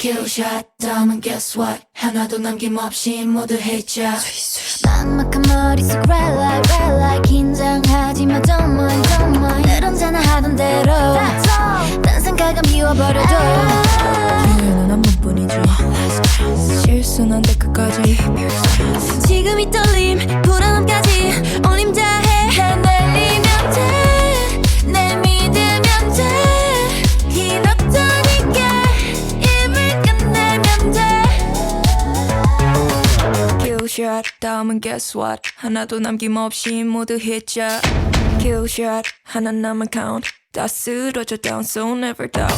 Killshot 다음은 guess what? 하나도 남김없이 모두 해자 막막한 머릿속 red light red light. 긴장하지 마 don't mind don't mind. 늘 언제나 하던 대로. 딴 생각은 미워버려도. 기회는 한 번뿐이지. 실수는 안돼 끝까지. 지금 이 떨림 불안함까지 Killshot 다음은 guess what 하나도 남김없이 모두 hit자 Killshot 하나 남은 count 다 쓰러져 down so never doubt